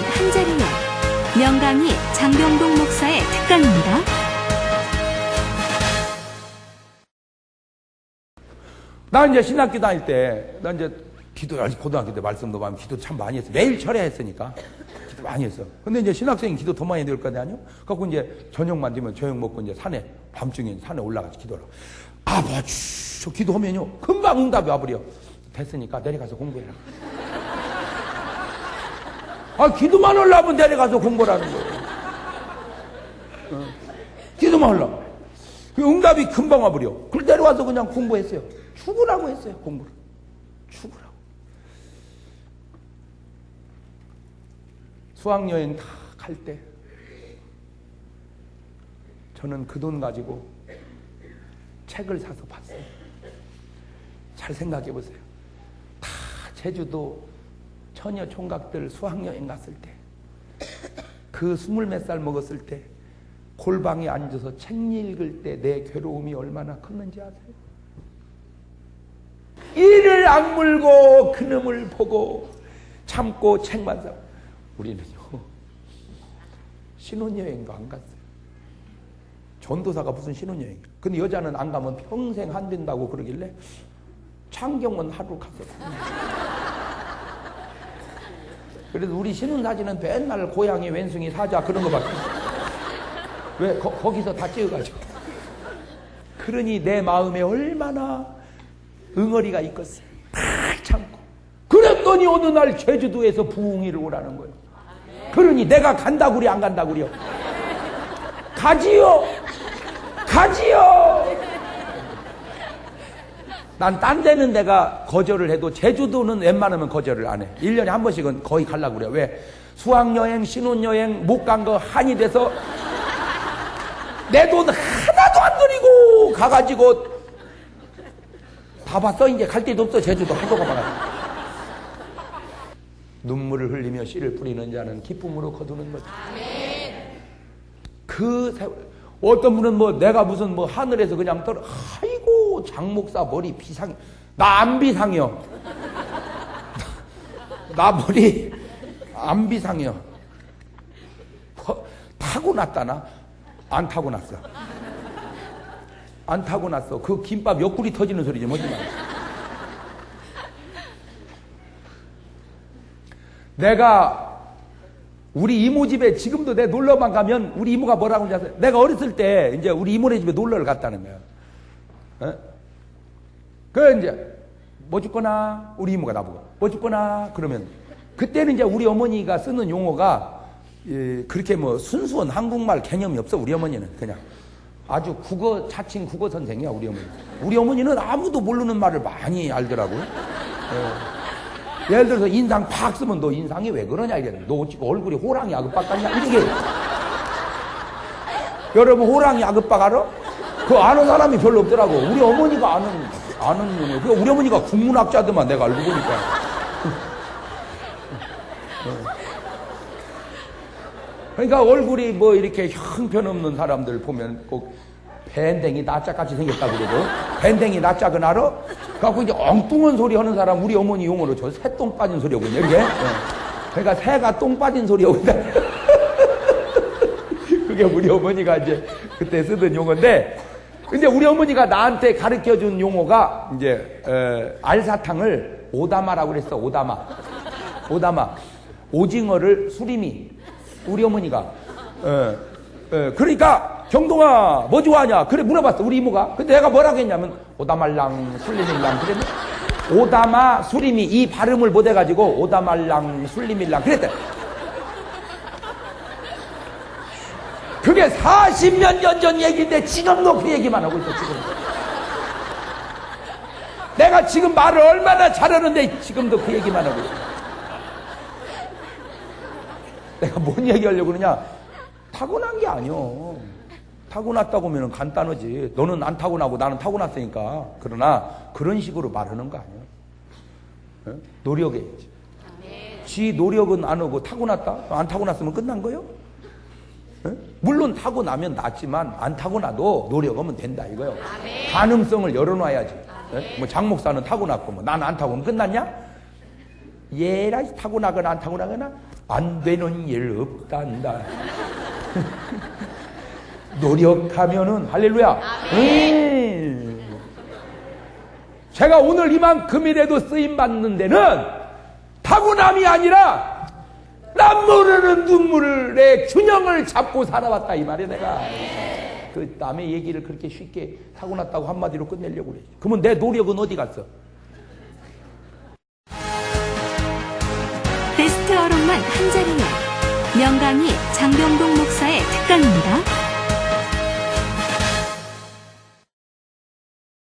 한 자리요. 명강의 장병동 목사의 특강입니다. 나 이제 신학교 다닐 때, 나 이제 기도, 고등학교 때 말씀도 많이 기도 참 많이 했어. 매일 철야했으니까. 기도 많이 했어. 근데 이제 신학생이 기도 더 많이 될거 아니에요? 그래갖고 이제 저녁만 되면 저녁 먹고 이제 산에, 밤중에 산에 올라가서 기도를. 아버지, 저 기도하면요. 금방 응답이 와버려. 됐으니까 내려가서 공부해라. 아, 기도만 하려면 내려가서 공부라는 거예요. 어. 기도만 하려면. 그 응답이 금방 와버려. 그걸 내려와서 그냥 공부했어요. 죽으라고 했어요, 공부를. 죽으라고. 수학여행 다 갈 때, 저는 그 돈 가지고 책을 사서 봤어요. 잘 생각해 보세요. 다 제주도 처녀 총각들 수학여행 갔을 때, 그 스물 몇 살 먹었을 때, 골방에 앉아서 책 읽을 때 내 괴로움이 얼마나 컸는지 아세요? 이를 악물고 그놈을 보고 참고 책만 사. 우리는요 신혼여행도 안 갔어요. 전도사가 무슨 신혼여행? 근데 여자는 안 가면 평생 안 된다고 그러길래 창경은 하루 갔어요. 그래서 우리 신혼사진은 맨날 고양이, 왼숭이, 사자 그런 거밖에 왜? 거, 기서 다 찍어가지고. 그러니 내 마음에 얼마나 응어리가 있겠어요 다 참고. 그랬더니 어느 날 제주도에서 부흥이를 오라는 거예요. 그러니 내가 간다고 그래 안 간다고 그래요 가지요. 가지요 난 딴 데는 내가 거절을 해도 제주도는 웬만하면 거절을 안 해. 1년에 한 번씩은 거의 가려고 그래요. 왜? 수학여행, 신혼여행 못 간 거 한이 돼서 내 돈 하나도 안 들이고 가가지고 다 봤어 이제 갈 데도 없어 제주도 하도 가봐가지고 눈물을 흘리며 씨를 뿌리는 자는 기쁨으로 거두는 거죠 그 세월 어떤 분은 뭐 내가 무슨 뭐 하늘에서 그냥 떨어 아이고 장목사 머리 비상 나 안 비상이요 나 머리 안 비상이요 터- 타고났다나 안 타고났어 안 타고났어 그 김밥 옆구리 터지는 소리지 뭐지 마 내가 우리 이모 집에 지금도 내 놀러만 가면 우리 이모가 뭐라고 하는지 아세요? 내가 어렸을 때 이제 우리 이모네 집에 놀러를 갔다는. 어? 그 이제 뭐 죽거나 우리 이모가 나보고 뭐 죽거나 그러면 그때는 이제 우리 어머니가 쓰는 용어가 예, 그렇게 뭐 순수한 한국말 개념이 없어 우리 어머니는 그냥 아주 국어 자칭 국어 선생이야 우리 어머니. 우리 어머니는 아무도 모르는 말을 많이 알더라고요. 예. 예를 들어서 인상 팍 쓰면 너 인상이 왜 그러냐 이게 너 얼굴이 호랑이 아급박 같냐 이게 여러분 호랑이 아급박 알아? 그거 아는 사람이 별로 없더라고 우리 어머니가 아는 아는 용어 그 우리 어머니가 국문학자더만 내가 알고 보니까 그러니까 얼굴이 뭐 이렇게 형편없는 사람들 보면 꼭 밴댕이 낯짝같이 생겼다 그러고 밴댕이 낯짝은 알아? 갖고 이제 엉뚱한 소리 하는 사람 우리 어머니 용어로 저 새 똥 빠진 소리 하거든요 이게 예. 그러니까 새가 똥 빠진 소리 하거든 그게 우리 어머니가 이제 그때 쓰던 용어인데 근데 우리 어머니가 나한테 가르쳐 준 용어가 이제 에, 알사탕을 오다마라고 그랬어 오다마. 오다마. 오징어를 수리미. 우리 어머니가. 에, 에, 그러니까 경동아 뭐 좋아하냐? 그래 물어봤어 우리 이모가. 근데 내가 뭐라고 했냐면 오다말랑 술리밀랑 그랬네. 오다마 수리미. 이 발음을 못 해가지고 오다말랑 술리밀랑 그랬대 그게 40몇 년 전 얘기인데 지금도 그 얘기만 하고 있어 지금. 내가 지금 말을 얼마나 잘하는데 지금도 그 얘기만 하고 있어. 내가 뭔 얘기하려고 그러냐? 타고난 게 아니오 타고났다고 하면 간단하지. 너는 안 타고나고 나는 타고났으니까. 그러나 그런 식으로 말하는 거 아니야. 어? 노력에 있지 지 노력은 안 하고 타고났다? 안 타고났으면 끝난 거요? 어? 물론 타고 나면 낫지만 안 타고 나도 노력하면 된다 이거요 가능성을 열어놔야지 어? 뭐 장목사는 타고 났고 뭐 나는 안 타고면 끝났냐? 얘라 타고 나거나 안 타고 나거나 안 되는 일 없단다. 노력하면은 할렐루야. 음. 제가 오늘 이만큼이라도 쓰임 받는 데는 타고남이 아니라 남 모르는 눈물의 균형을 잡고 살아왔다 이 말이야 내가. 그 남의 얘기를 그렇게 쉽게 타고났다고 한마디로 끝내려고 그래. 그러면 내 노력은 어디 갔어? 베스트 어록만 한 자리에 명강의 장병동 목사의 특강입니다.